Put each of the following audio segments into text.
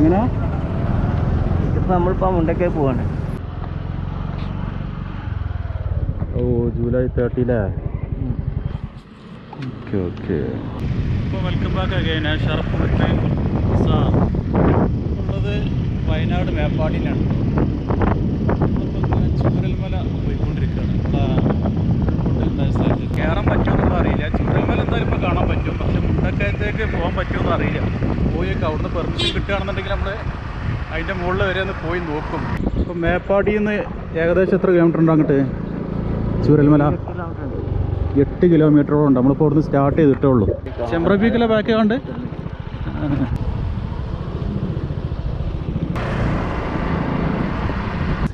എങ്ങനാ? ഇതിപ്പോൾ നമ്മളിപ്പോൾ മുണ്ടൊക്കെ പോവാണ്. ഓ ജൂലൈ തേർട്ടിയിലേ ഓക്കെ ഓക്കെ. ഇപ്പോൾ വെൽക്കം ബാക്ക് അഗൈൻ ഷറഫ് ഉള്ളത് വയനാട് മേപ്പാടിയിലാണ്. ചൂരൽമല പോയിക്കൊണ്ടിരിക്കുകയാണ്. കയറാൻ പറ്റുമെന്നൊന്നും അറിയില്ല. ചൂരൽമല എന്തായാലും ഇപ്പൊ കാണാൻ പറ്റും. പക്ഷെ മുണ്ടക്കയത്തേക്ക് പോകാൻ പറ്റുമെന്ന് അറിയില്ല. പോയൊക്കെ അവിടുന്ന് പെർമിഷൻ കിട്ടുകയാണെന്നുണ്ടെങ്കിൽ നമ്മൾ അതിന്റെ മുകളിൽ വരെ ഒന്ന് പോയി നോക്കും. ഇപ്പം മേപ്പാടിയിൽ നിന്ന് ഏകദേശം എത്ര കിലോമീറ്റർ ഉണ്ട് അങ്ങോട്ട്? ചൂരൽമല? എട്ട് കിലോമീറ്ററോളം ഉണ്ട്. നമ്മളിപ്പോൾ അവിടുന്ന് സ്റ്റാർട്ട് ചെയ്തിട്ടേ ഉള്ളൂ ചെമ്പ്ര പീക്കിലെ ബാക്ക് കണ്ട്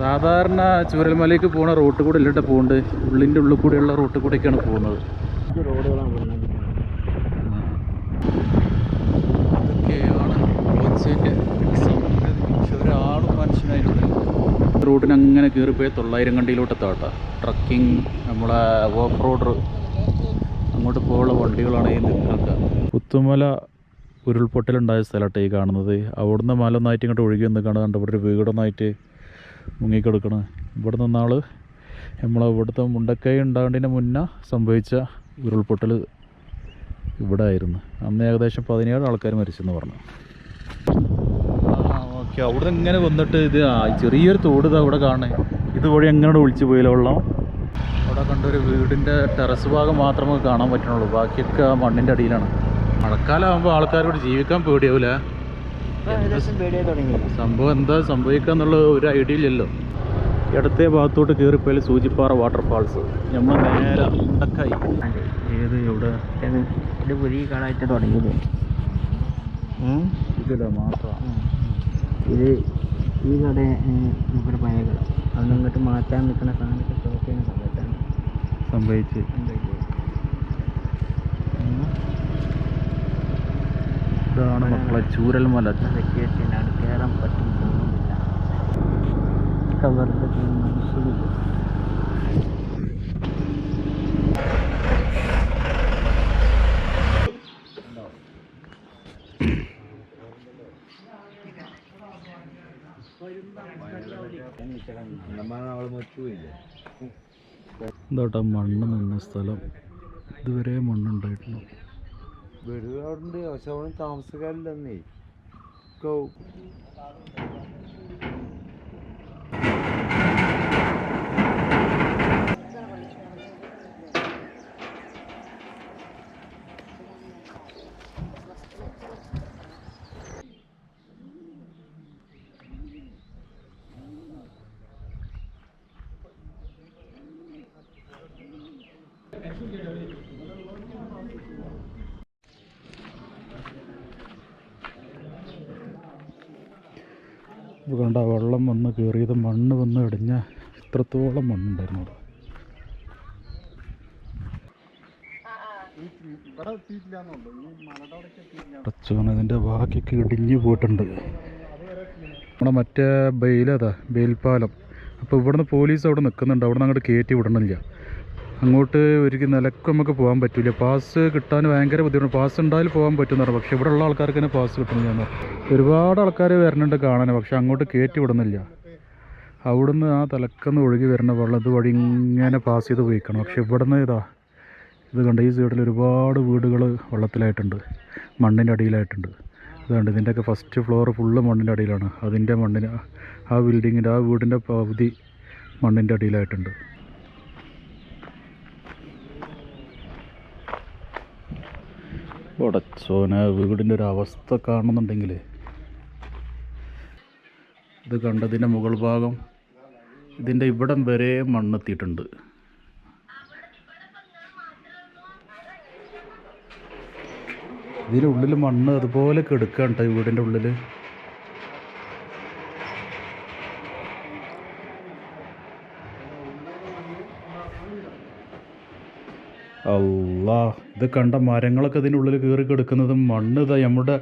സാധാരണ ചൂരൽമലയ്ക്ക് പോകുന്ന റോട്ട് കൂടെ ഇല്ലിട്ട് പോകുന്നുണ്ട് ഉള്ളിന്റെ ഉള്ളിൽ കൂടെയുള്ള റൂട്ട് കൂടെയൊക്കെയാണ് പോകുന്നത്. റോഡുകളാണ് ഒരാളും അതിനുള്ളിൽ റൂട്ടിന് അങ്ങനെ കയറിപ്പോയി തൊള്ളായിരം കണ്ടിയിലോട്ട് എത്താട്ടോ ട്രക്കിംഗ് നമ്മളെ ഓഫ് റോഡ് അങ്ങോട്ട് പോകാനുള്ള വണ്ടികളാണ് ഈ നിൽക്കുക പുത്തുമല ഉരുൾപൊട്ടലുണ്ടായ സ്ഥലമായിട്ട് ഈ കാണുന്നത്. അവിടുന്ന് മല ഒന്നായിട്ട് ഇങ്ങോട്ട് ഒഴുകി വന്ന് കാണുന്നുണ്ട് ഇവിടെ ഒരു വീടൊന്നായിട്ട് മുങ്ങിക്കിടക്കണം. ഇവിടെ നിന്നാൾ നമ്മളെ ഇവിടുത്തെ മുണ്ടക്കൈ ഉണ്ടാകേണ്ടതിന് മുന്നേ സംഭവിച്ച ഉരുൾപൊട്ടൽ ഇവിടെ ആയിരുന്നു. അന്ന് ഏകദേശം പതിനേഴ് ആൾക്കാർ മരിച്ചെന്ന് പറഞ്ഞു. ഓക്കെ അവിടെ ഇങ്ങനെ വന്നിട്ട് ഇത് ചെറിയൊരു തോട് ഇതാ അവിടെ കാണേ ഇതുവഴി എങ്ങനെ ഒളിച്ചു പോയില്ല വെള്ളം അവിടെ കണ്ടൊരു വീടിന്റെ ടെറസ് ഭാഗം മാത്രമേ കാണാൻ പറ്റുന്നുള്ളൂ. ബാക്കിയൊക്കെ ആ മണ്ണിന്റെ അടിയിലാണ്. മഴക്കാലമാകുമ്പോൾ ആൾക്കാരോട് ജീവിക്കാൻ പേടിയാവില്ല സംഭവം എന്താ സംഭവിക്കുക എന്നുള്ള ഒരു ഐഡിയ ഇല്ലല്ലോ. ഇടത്തെ ഭാഗത്തോട്ട് കയറിപ്പോയാൽ സൂചിപ്പാറ വാട്ടർഫാൾസ്. നമ്മൾ നേരെ ഏത് ഇത് മാത്രമാണ് പുതിയ തുടങ്ങിയത്. ഇതില്ല. ഇത് ഈ കട ഇവിടെ പഴയ കട അന്ന് ഇങ്ങോട്ട് മാറ്റാൻ നിൽക്കുന്ന സാധനമൊക്കെ സ്റ്റോക്ക് ചെയ്യുന്ന സമയത്താണ് സംഭവിച്ച് സംഭവിച്ചത്. ഇതാണ് മക്കളെ ചൂരൽമല വെക്കേഷനാണ് കയറാൻ പറ്റും തോന്നുന്നില്ല. കവറിന്റെ മനുഷ്യരില്ല എന്താട്ടാ മണ്ണ് നിന്ന സ്ഥലം. ഇതുവരെ മണ്ണുണ്ടായിരുന്നു വീടുകളുണ്ട് പക്ഷെ അവിടെ താമസക്കാരില്ലെന്നേ കണ്ട വെള്ളം വന്ന് കയറിയത് മണ്ണ് വന്ന് ഇടിഞ്ഞ ഇത്രത്തോളം മണ്ണുണ്ടായിരുന്നു അവിടെ. ഇതിന്റെ ബാക്കിയൊക്കെ ഇടിഞ്ഞു പോയിട്ടുണ്ട്. നമ്മുടെ മറ്റേ ബെയിലതാ ബെയിൽപ്പാലം. അപ്പോൾ ഇവിടുന്ന് പോലീസ് അവിടെ നിൽക്കുന്നുണ്ട്. അവിടെ നിന്ന് അങ്ങോട്ട് കയറ്റി വിടണില്ല. അങ്ങോട്ട് ഒരിക്കലും നിലയ്ക്ക് നമുക്ക് പോകാൻ പറ്റില്ല പാസ് കിട്ടാൻ ഭയങ്കര ബുദ്ധിമുട്ട് പാസ് ഉണ്ടായാലും പോകാൻ പറ്റുമെന്ന് പറഞ്ഞു. പക്ഷേ ഇവിടെ ഉള്ള ആൾക്കാർക്ക് തന്നെ പാസ് കിട്ടുന്നില്ല ഒരുപാട് ആൾക്കാർ വരുന്നുണ്ട് കാണാൻ പക്ഷേ അങ്ങോട്ട് കയറ്റി വിടുന്നില്ല. അവിടുന്ന് ആ തലക്കെന്ന് ഒഴുകി വരുന്ന വെള്ളം ഇത് വഴി ഇങ്ങനെ പാസ് ചെയ്ത് പോയിക്കണം. പക്ഷെ ഇവിടുന്ന് ഇതാ ഇത് കണ്ട ഈ സൈഡിൽ ഒരുപാട് വീടുകൾ വെള്ളത്തിലായിട്ടുണ്ട്. മണ്ണിന്റെ അടിയിലായിട്ടുണ്ട്. ഇതുണ്ട് ഇതിന്റെയൊക്കെ ഫസ്റ്റ് ഫ്ലോർ ഫുള്ള് മണ്ണിന്റെ അടിയിലാണ്. അതിന്റെ മണ്ണിന് ആ ബിൽഡിങ്ങിന്റെ ആ വീടിന്റെ പകുതി മണ്ണിന്റെ അടിയിലായിട്ടുണ്ട്. ഉടച്ചോന വീടിന്റെ ഒരു അവസ്ഥ കാണുന്നുണ്ടെങ്കിൽ ഇത് കണ്ടതിന്റെ മുകൾ ഭാഗം ഇതിന്റെ ഇവിടം വരെ മണ്ണെത്തിയിട്ടുണ്ട്. ഇതിന്റെ ഉള്ളിൽ മണ്ണ് അതുപോലെ കിടക്കുകയാണ് കേട്ടോ വീടിന്റെ ഉള്ളിൽ. അല്ലാ ഇത് കണ്ട മരങ്ങളൊക്കെ ഉള്ളിൽ കയറി കിടക്കുന്നതും മണ്ണ് ഇതാ നമ്മുടെ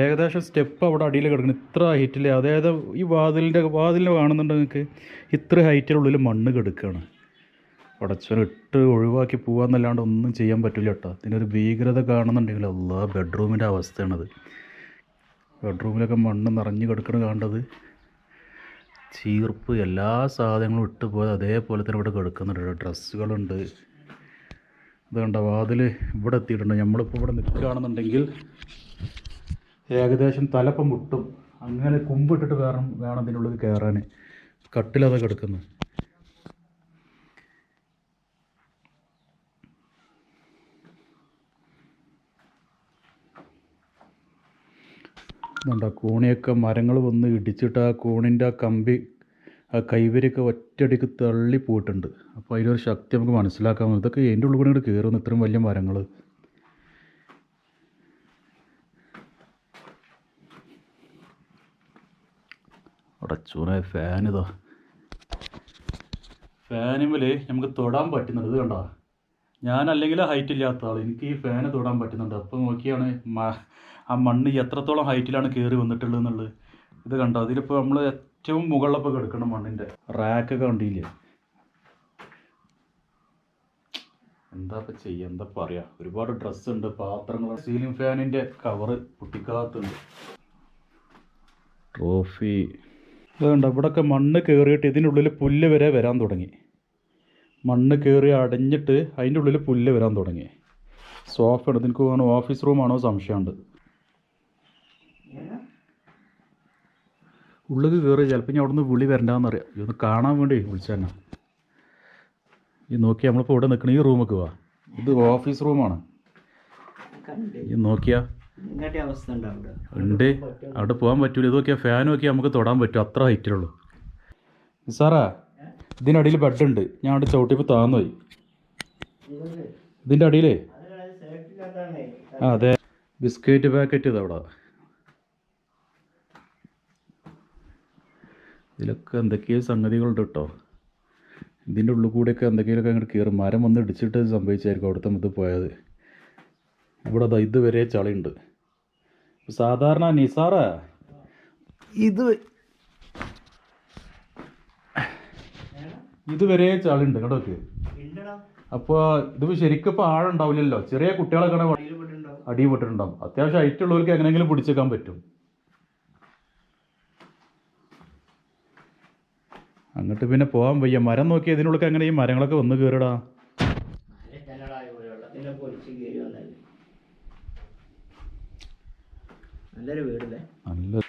ഏകദേശം സ്റ്റെപ്പ് അവിടെ അടിയിൽ കിടക്കണം ഇത്ര ഹൈറ്റിൽ അതായത് ഈ വാതിലിന്റെ വാതിലിന് കാണുന്നുണ്ട് നിങ്ങൾക്ക്? ഇത്ര ഹൈറ്റിനുള്ളിൽ മണ്ണ് കിടക്കുകയാണ് പടച്ചവൻ ഇട്ട് ഒഴിവാക്കി പോകാമെന്നല്ലാണ്ട് ഒന്നും ചെയ്യാൻ പറ്റില്ല കേട്ടോ. ഇതിനൊരു ഭീകരത കാണുന്നുണ്ടെങ്കിൽ എല്ലാ ബെഡ്റൂമിന്റെ അവസ്ഥയാണത്. ബെഡ്റൂമിലൊക്കെ മണ്ണ് നിറഞ്ഞു കിടക്കണ കാണേണ്ടത് ചീർപ്പ് എല്ലാ സാധനങ്ങളും ഇട്ട് പോയത് അതേപോലെ തന്നെ ഇവിടെ കിടക്കുന്നുണ്ട്. ഡ്രസ്സുകളുണ്ട്. ഇത് കണ്ട വാതിൽ ഇവിടെ എത്തിയിട്ടുണ്ട്. നമ്മളിപ്പോൾ ഇവിടെ നിൽക്കുകയാണെന്നുണ്ടെങ്കിൽ ഏകദേശം തലപ്പം മുട്ടും അങ്ങനെ കുമ്പിട്ടിട്ട് വേണം വേണം അതിന്റെ ഉള്ളിൽ കയറാൻ കട്ടിലത് കിടക്കുന്നു ഇതുണ്ട്? കൂണിയൊക്കെ മരങ്ങൾ വന്ന് ഇടിച്ചിട്ട് ആ കൂണിന്റെ ആ കമ്പി ആ കൈവരിയൊക്കെ ഒറ്റയടിക്ക് തള്ളി പോയിട്ടുണ്ട്. അപ്പോൾ അതിലൊരു ശക്തി നമുക്ക് മനസ്സിലാക്കാൻ ഇതൊക്കെ എന്റെ ഉള്ളിൽ കൂടെ ഇങ്ങോട്ട് കയറുന്നു ഇത്രയും വലിയ മരങ്ങൾ അടച്ചൂനെ ഫാൻ ഇതാ. ഫാനുമ്മൽ നമുക്ക് തൊടാൻ പറ്റുന്നുണ്ട്. ഇത് കണ്ടോ? ഞാൻ അല്ലെങ്കിൽ ഹൈറ്റ് ഇല്ലാത്ത ആൾ എനിക്ക് ഈ ഫാന് തൊടാൻ പറ്റുന്നുണ്ട്. അപ്പോൾ നോക്കിയാണ് ആ മണ്ണ് എത്രത്തോളം ഹൈറ്റിലാണ് കയറി വന്നിട്ടുള്ളത് എന്നുള്ളത്. ഇത് കണ്ടോ? അതിലിപ്പോൾ നമ്മൾ ഏറ്റവും മുകളിലൊക്കെ കിടക്കണം മണ്ണിന്റെ റാക്കൊക്കെ കണ്ടില്ലേ? എന്താ ഇപ്പം ചെയ്യുക എന്താ പറയുക ഒരുപാട് ഡ്രസ്സ് ഉണ്ട് പാത്രങ്ങൾ സീലിംഗ് ഫാനിന്റെ കവറ് പൊട്ടിക്കാത്തുണ്ട്. ട്രോഫി അതുകൊണ്ട് ഇവിടെയൊക്കെ മണ്ണ് കയറിയിട്ട് ഇതിനുള്ളിൽ പുല്ല് വരെ വരാൻ തുടങ്ങി. മണ്ണ് കയറി അടഞ്ഞിട്ട് അതിന്റെ ഉള്ളിൽ പുല്ല് വരാൻ തുടങ്ങി. സോഫ ഉണ്ട് എനിക്ക് ഓഫീസ് റൂമാണോ സംശയമുണ്ട്. ഉള്ളിൽ കയറി ചിലപ്പോൾ ഞാൻ അവിടെ നിന്ന് വിളി വരണ്ടെന്നറിയാം ഇതൊന്ന് കാണാൻ വേണ്ടി വിളിച്ചതന്നെ ഈ നോക്കി നമ്മളിപ്പോൾ ഇവിടെ നിൽക്കണ ഈ റൂമൊക്കെ വാ. ഇത് ഓഫീസ് റൂമാണ് ഈ നോക്കിയാ ഉണ്ട്. അവിടെ പോകാൻ പറ്റൂല. ഇത് നോക്കിയാൽ ഫാൻ നോക്കിയാൽ നമുക്ക് തൊടാൻ പറ്റും. അത്ര ഹൈറ്റിലുള്ളൂ സാറാ ഇതിനടിയിൽ ബെഡ് ഉണ്ട്. ഞാൻ അവിടെ ചവിട്ടിപ്പോൾ താന്നു പോയി ഇതിന്റെ അടിയിലേ ആ അതെ. ബിസ്ക്കറ്റ് പാക്കറ്റ് ഇത് ഇതിലൊക്കെ എന്തൊക്കെയോ സംഗതികളുണ്ട് കേട്ടോ ഇതിന്റെ ഉള്ളിൽ കൂടെയൊക്കെ എന്തൊക്കെയൊക്കെ അങ്ങോട്ട് കയറും മരം വന്ന് ഇടിച്ചിട്ട് സംഭവിച്ചായിരിക്കും അവിടുത്തെ മുത്ത് പോയത്. ഇവിടെ അതാ ഇതുവരെ ചളിയുണ്ട്. സാധാരണ നിസാറ? ഇത് ഇതുവരെ ചളിയുണ്ട്. കേട്ടോക്ക് അപ്പോൾ ഇത് ശരിക്കും ഇപ്പോൾ ആഴുണ്ടാവില്ലല്ലോ ചെറിയ കുട്ടികളൊക്കെ അടിയിൽ പെട്ടിട്ടുണ്ടാവും. അത്യാവശ്യം ഹൈറ്റ് ഉള്ളവർക്ക് എങ്ങനെയെങ്കിലും പിടിച്ചേക്കാൻ പറ്റും. അങ്ങോട്ട് പിന്നെ പോകാൻ വയ്യ. മരം നോക്കി ഇതിനുള്ളിൽ അങ്ങനെ ഈ മരങ്ങളൊക്കെ വന്ന് കയറിടാ? നല്ല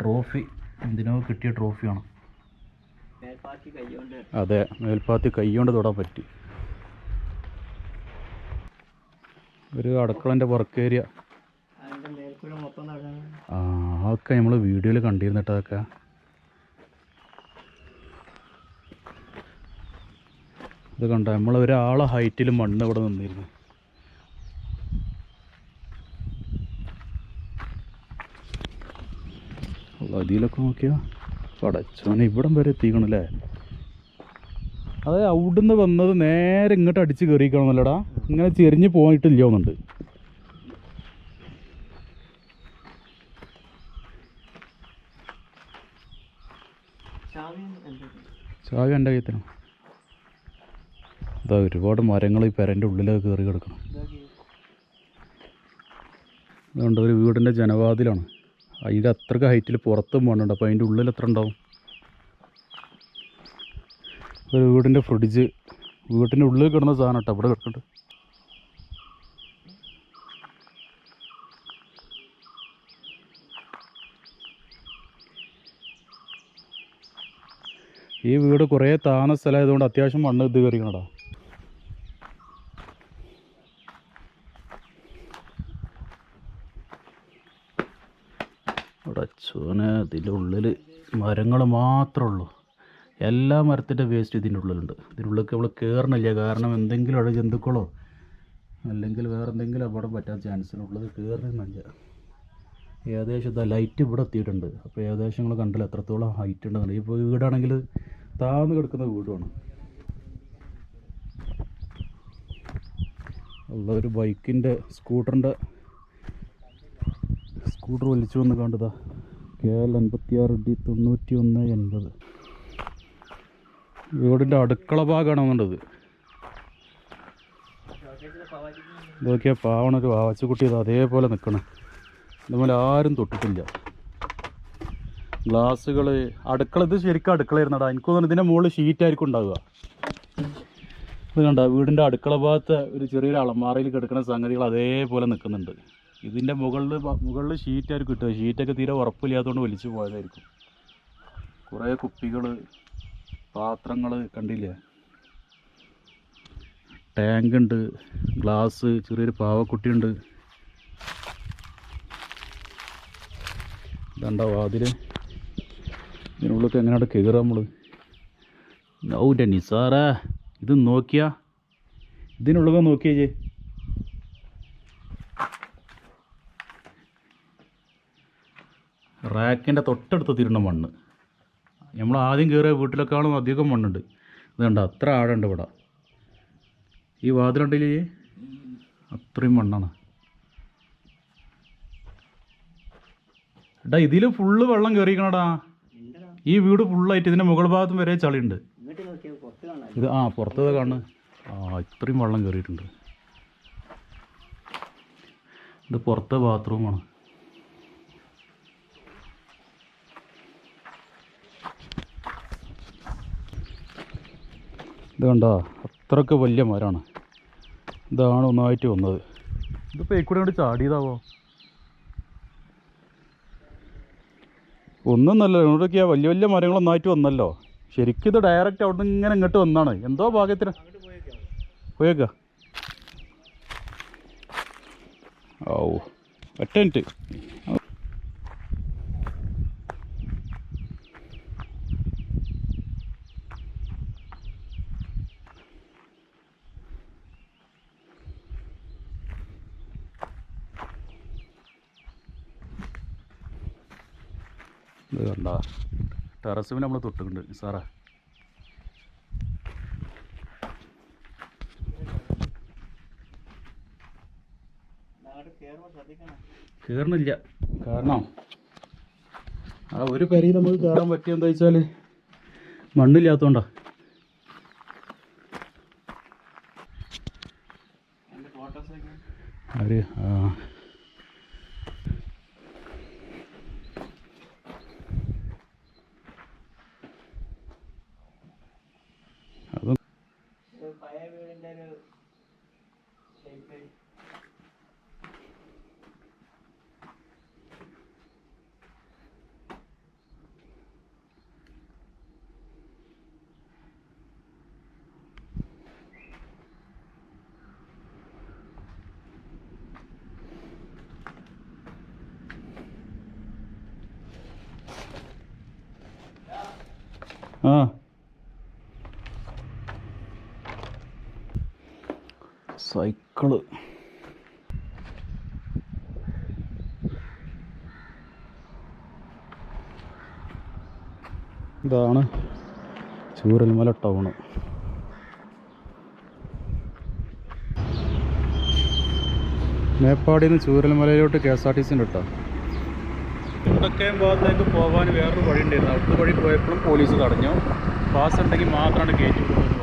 ട്രോഫി. എന്തിനോ കിട്ടിയ ട്രോഫിയാണ് അതെ മേൽപ്പാത്തി കൈകൊണ്ട് തൊടാൻ പറ്റി. ഒരു അടുക്കളന്റെ വർക്ക് ഏരിയ ആ അതൊക്കെ നമ്മൾ വീഡിയോയിൽ കണ്ടിരുന്നിട്ട് അതൊക്കെ. ഇത് കണ്ട? നമ്മൾ ഒരാളെ ഹൈറ്റിൽ മണ്ണ് ഇവിടെ നിന്നിരുന്നു. അതിലൊക്കെ നോക്കിയാ പടച്ചോനെ ഇവിടം വരെ എത്തിക്കണല്ലേ? അതെ അവിടുന്ന് വന്നത് നേരെ ഇങ്ങോട്ട് അടിച്ച് കയറിക്കണമെന്നല്ലടാ ഇങ്ങനെ ചെരിഞ്ഞ് പോയിട്ടില്ല ഒന്നുണ്ട് ചാവി എന്റെ കയ്യത്തിനോ എന്റെ ഇതാ ഒരുപാട് മരങ്ങൾ ഈ പെരന്റെ ഉള്ളിലൊക്കെ കയറി കിടക്കണം. അതുകൊണ്ട് ഒരു വീടിന്റെ ജനവാതിലാണ്. അതിന്റെ അത്രയ്ക്ക് ഹൈറ്റിൽ പുറത്തും വേണുണ്ട്. അപ്പോൾ അതിന്റെ ഉള്ളിൽ എത്ര ഉണ്ടാവും? ഒരു വീടിന്റെ ഫ്രിഡ്ജ്. വീട്ടിന്റെ ഉള്ളിൽ കിടന്ന സാധനം കേട്ടോ. അവിടെ കിടക്കുന്നുണ്ട് ഈ വീട് കുറേ താന്ന സ്ഥലമായതുകൊണ്ട് അത്യാവശ്യം മണ്ണ് ഇത് കയറിക്കണടാ അവിടെ ചോന ഇതിന്റെ ഉള്ളിൽ മരങ്ങൾ മാത്രമേ ഉള്ളൂ എല്ലാ മരത്തിന്റെ വേസ്റ്റ് ഇതിന്റെ ഉള്ളിലുണ്ട്. ഇതിനുള്ളിലേക്ക് നമ്മൾ കയറണില്ല കാരണം എന്തെങ്കിലും അവിടെ ജന്തുക്കളോ അല്ലെങ്കിൽ വേറെ എന്തെങ്കിലും അപകടം പറ്റാൻ ചാൻസ് ഉള്ളത് ഏകദേശം ഇതാ ലൈറ്റ് ഇവിടെ എത്തിയിട്ടുണ്ട്. അപ്പോൾ ഏകദേശം നിങ്ങൾ കണ്ടില്ല? എത്രത്തോളം ഹൈറ്റ് ഉണ്ടെന്ന് ഇപ്പോൾ വീടാണെങ്കിൽ താഴ്ന്നു കിടക്കുന്ന വീടുമാണ്. ഉള്ള ഒരു ബൈക്കിന്റെ സ്കൂട്ടറിന്റെ സ്കൂട്ടർ വലിച്ചു വന്ന് കണ്ടതാ. കെ എൽ അൻപത്തിയാറ് ഡി തൊണ്ണൂറ്റി ഒന്ന് എൺപത്. വീടിന്റെ അടുക്കള ഭാഗമാണ് വന്നത് ഇതൊക്കെയാ പാവണ ഒരു വാവച്ചുകുട്ടി ഇത് അതേപോലെ നിൽക്കണം ഇതുപോലെ ആരും തൊട്ടിട്ടില്ല. ഗ്ലാസ്സുകൾ അടുക്കള ഇത് ശരിക്കും അടുക്കളയിരുന്നടാ എനിക്ക് തോന്നുന്നു ഇതിന്റെ മുകളിൽ ഷീറ്റായിരിക്കും ഉണ്ടാവുക. ഇത് കണ്ട വീടിന്റെ അടുക്കള ഭാഗത്ത് ഒരു ചെറിയൊരു അളമാറയിൽ കിടക്കുന്ന സംഗതികൾ അതേപോലെ നിൽക്കുന്നുണ്ട് ഇതിന്റെ മുകളിൽ മുകളിൽ ഷീറ്റായിരിക്കും കിട്ടുക ഷീറ്റൊക്കെ തീരെ ഉറപ്പില്ലാത്തതുകൊണ്ട് വലിച്ചു പോയതായിരിക്കും. കുറേ കുപ്പികൾ പാത്രങ്ങൾ കണ്ടില്ലേ? ടാങ്ക് ഉണ്ട് ഗ്ലാസ് ചെറിയൊരു പാവക്കുട്ടിയുണ്ട്. ഇതുണ്ടാവും അതിൽ ഇതിനുള്ളിൽ എങ്ങനെയാണ് കയറുക നമ്മൾ ഔന്റെ നിസാറേ ഇത് നോക്കിയാ? ഇതിനുള്ളിൽ നോക്കിയേ റാക്കിന്റെ തൊട്ടടുത്ത് തിരുന്ന മണ്ണ്. നമ്മൾ ആദ്യം കയറിയ വീട്ടിലേക്കാളും അധികം മണ്ണുണ്ട്. ഇത് കണ്ട? അത്ര ആഴമുണ്ട് ഇവിടെ. ഈ വാതിലുണ്ടെങ്കിൽ അത്രയും മണ്ണാണ്. എടാ ഇതിൽ ഫുള്ള് വെള്ളം കയറിക്കണടാ ഈ വീട് ഫുള്ളായിട്ട് ഇതിന്റെ മുകൾ ഭാഗത്തും വരെ ചളിയുണ്ട്. കാണാം. ഇത് ആ പുറത്തത് കാണുന്നു ആ ഇത്രയും വെള്ളം കയറിയിട്ടുണ്ട് ഇത് പുറത്തെ ബാത്റൂമാണ് ഇത് കണ്ടോ അത്രയ്ക്ക് വലിയ മരമാണ്. ഇതാണ് ഒന്നായിട്ട് വന്നത്. ഇതിപ്പോൾ ഈ കൂടെ കൊണ്ട് ചാടിയതാവോ? ഒന്നൊന്നല്ല ഇങ്ങോട്ടൊക്കെയാ വലിയ വലിയ മരങ്ങൾ ഒന്നായിട്ട് വന്നല്ലോ. ശരിക്കും ഇത് ഡയറക്റ്റ് അവിടെ നിന്ന് ഇങ്ങനെ ഇങ്ങോട്ട് വന്നാണ്. എന്തോ ഭാഗ്യത്തിന്. പോയേക്ക. ഓ ഒറ്റ മിനിറ്റ്. ഇത് കണ്ട ടെറസിൽ നമ്മൾ തൊട്ടിട്ടുണ്ട്. സാറേ. കയറണില്ല കാരണം ആ ഒരു പെരയിൽ നമുക്ക് കയറാൻ പറ്റിയെന്താ വെച്ചാൽ മണ്ണില്ലാത്തോണ്ടാ. എന്റെ ആ. സൈക്കിൾ. ഇതാണ് ചൂരൽമല ടൗണ് മേപ്പാടിയിൽ നിന്ന് ചൂരൽമലയിലോട്ട് കെ എസ് ആർ ടി സിന്റെ കേട്ടോ ഇവിടൊക്കെയും ഭാഗത്തേക്ക് പോകാൻ വേറൊരു വഴി ഉണ്ടായിരുന്നു അവിടുത്തെ വഴി പോയപ്പോഴും പോലീസ് തടഞ്ഞു. പാസ് ഉണ്ടെങ്കിൽ മാത്രമാണ് കയറ്റി വിടുന്നത്